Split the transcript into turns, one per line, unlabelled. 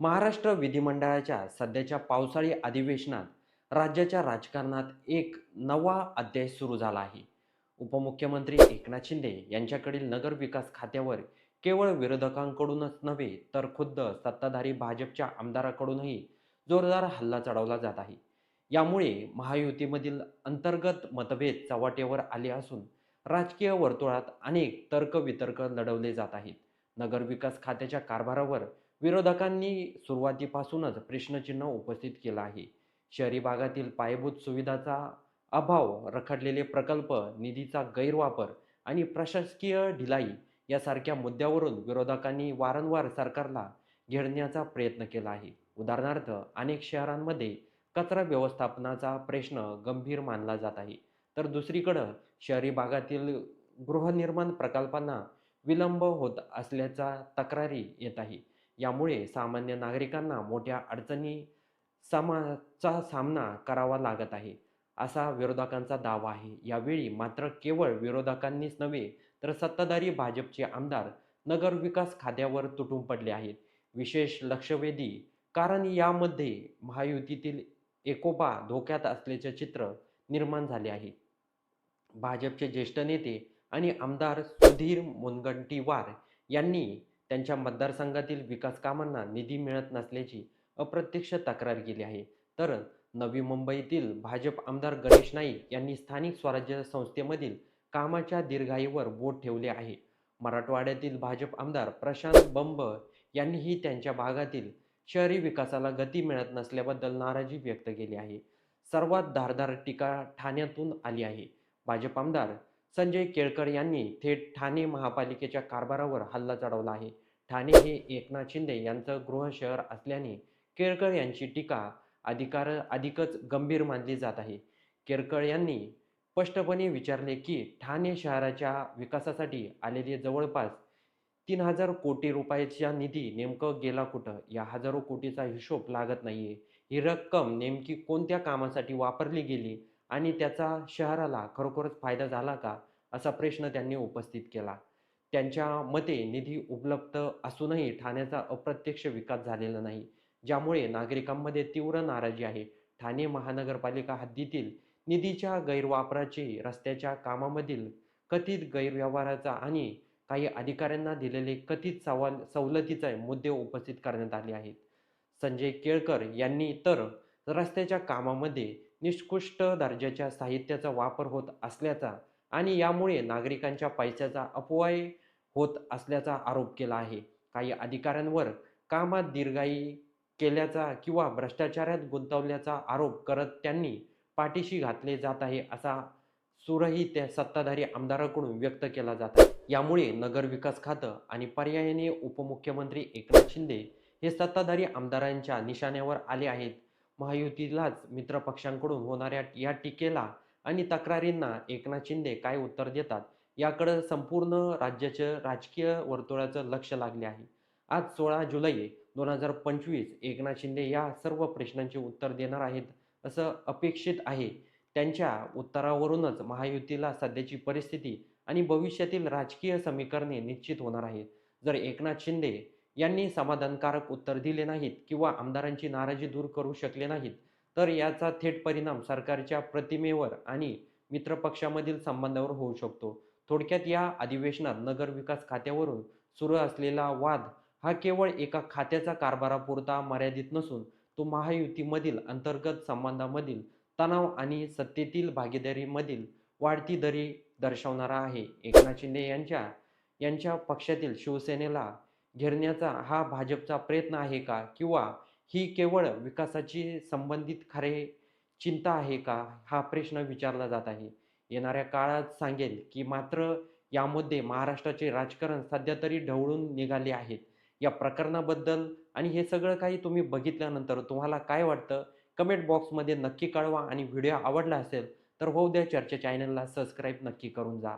महाराष्ट्र विधिमंडळाच्या सध्याच्या पावसाळी अधिवेशनात राज्याच्या राजकारणात एक नवा अध्याय सुरू झाला आहे. उपमुख्यमंत्री एकनाथ शिंदे यांच्याकडील नगरविकास खात्यावर केवळ विरोधकांकडूनच नव्हे तर खुद्द सत्ताधारी भाजपच्या आमदाराकडूनही जोरदार हल्ला चढवला जात आहे. यामुळे महायुतीमधील अंतर्गत मतभेद चव्हाट्यावर आले असून राजकीय वर्तुळात अनेक तर्कवितर्क लढवले जात आहेत. नगरविकास खात्याच्या कारभारावर विरोधकांनी सुरुवातीपासूनच प्रश्नचिन्ह उपस्थित केलं आहे. शहरी भागातील पायाभूत सुविधाचा अभाव रखडलेले प्रकल्प निधीचा गैरवापर आणि प्रशासकीय ढिलाई यासारख्या मुद्द्यावरून विरोधकांनी वारंवार सरकारला घेरण्याचा प्रयत्न केला आहे. उदाहरणार्थ अनेक शहरांमध्ये कचरा व्यवस्थापनाचा प्रश्न गंभीर मानला जात आहे. तर दुसरीकडं शहरी भागातील गृहनिर्माण प्रकल्पांना विलंब होत असल्याच्या तक्रारी येत आहे. यामुळे सामान्य नागरिकांना मोठ्या अडचणी समाचा सामना करावा लागत आहे. असा विरोधकांचा दावा आहे. यावेळी मात्र केवळ विरोधकांनीच नव्हे तर सत्ताधारी भाजपचे आमदार नगरविकास खात्यावर तुटून पडले आहेत. विशेष लक्षवेधी कारण यामध्ये महायुतीतील एकोपा धोक्यात असल्याचे चित्र निर्माण झाले आहे. भाजपचे ज्येष्ठ नेते आणि आमदार सुधीर मुनगंटीवार यांनी त्यांच्या मतदारसंघातील विकास कामांना निधी मिळत नसल्याची अप्रत्यक्ष तक्रार केली आहे. तर नवी मुंबईतील भाजप आमदार गणेश नाईक यांनी स्थानिक स्वराज्य संस्थेमधील कामाच्या दीर्घाईवर बोट ठेवले आहे. मराठवाड्यातील भाजप आमदार प्रशांत बंब यांनीही त्यांच्या भागातील शहरी विकासाला गती मिळत नसल्याबद्दल नाराजी व्यक्त केली आहे. सर्वात धारदार टीका ठाण्यातून आली आहे. भाजप आमदार संजय केळकर यांनी थेट ठाणे महापालिकेच्या कारभारावर हल्ला चढवला आहे. ठाणे हे एकनाथ शिंदे यांचं गृह शहर असल्याने केळकर यांची टीका अधिकार अधिकच गंभीर मानली जात आहे. केळकर यांनी स्पष्टपणे विचारले की ठाणे शहराच्या विकासासाठी आलेले जवळपास तीन हजार कोटी रुपयाचा निधी नेमकं गेला कुठं? या हजारो कोटीचा हिशोब लागत नाहीये. ही रक्कम नेमकी कोणत्या कामासाठी वापरली गेली? आणि त्याचा शहराला खरोखरच फायदा झाला का? असा प्रश्न त्यांनी उपस्थित केला. त्यांच्या मते निधी उपलब्ध असूनही ठाण्याचा अप्रत्यक्ष विकास झालेला नाही ज्यामुळे नागरिकांमध्ये तीव्र नाराजी आहे. ठाणे महानगरपालिका हद्दीतील निधीच्या गैरवापराचे रस्त्याच्या कामामधील कथित गैरव्यवहाराचा आणि काही अधिकाऱ्यांना दिलेले कथित सवाल सवलतीचे मुद्दे उपस्थित करण्यात आले आहेत. संजय केळकर यांनी तर रस्त्याच्या कामामध्ये निष्कृष्ट दर्जाच्या साहित्याचा वापर होत असल्याचा आणि यामुळे नागरिकांच्या पैशाचा अपव्यय होत असल्याचा आरोप केला आहे. काही अधिकाऱ्यांवर कामात दीर्घाई केल्याचा किंवा भ्रष्टाचारात गुंतवल्याचा आरोप करत त्यांनी पाठीशी घातले जात आहे असा सुरही त्या सत्ताधारी आमदाराकडून व्यक्त केला जात आहे. यामुळे नगरविकास खातं आणि पर्यायाने उपमुख्यमंत्री एकनाथ शिंदे हे सत्ताधारी आमदारांच्या निशाण्यावर आले आहेत. महायुतीलाच मित्रपक्षांकडून होणाऱ्या या टीकेला आणि तक्रारींना एकनाथ शिंदे काय उत्तर देतात याकडे संपूर्ण राज्याचं राजकीय वर्तुळाचं लक्ष लागले आहे. आज सोळा जुलै दोन हजार पंचवीस एकनाथ शिंदे या सर्व प्रश्नांचे उत्तर देणार आहेत असं अपेक्षित आहे. त्यांच्या उत्तरावरूनच महायुतीला सध्याची परिस्थिती आणि भविष्यातील राजकीय समीकरणे निश्चित होणार आहेत. जर एकनाथ शिंदे यांनी समाधानकारक उत्तर दिले नाहीत किंवा आमदारांची नाराजी दूर करू शकले नाहीत तर याचा थेट परिणाम सरकारच्या प्रतिमेवर आणि मित्रपक्षामधील संबंधावर होऊ शकतो. थोडक्यात या अधिवेशनात नगरविकास खात्यावरून सुरू असलेला वाद हा केवळ एका खात्याचा कारभारापुरता मर्यादित नसून तो महायुतीमधील अंतर्गत संबंधामधील तणाव आणि सत्तेतील भागीदारीमधील वाढती दरी दर्शवणारा आहे. एकनाथ शिंदे यांच्या यांच्या पक्षातील शिवसेनेला घेरण्याचा हा भाजपचा प्रयत्न आहे का? किंवा ही केवळ विकासाची संबंधित खरे चिंता आहे का? हा प्रश्न विचारला जात आहे. येणाऱ्या काळात सांगेल की मात्र यामध्ये महाराष्ट्राचे राजकारण सध्या तरी ढवळून निघाले आहेत या प्रकरणाबद्दल आणि हे सगळं काही तुम्ही बघितल्यानंतर तुम्हाला काय वाटतं? कमेंट बॉक्समध्ये नक्की कळवा आणि व्हिडिओ आवडला असेल तर होऊ द्या चर्चा चॅनलला सबस्क्राईब नक्की करून जा.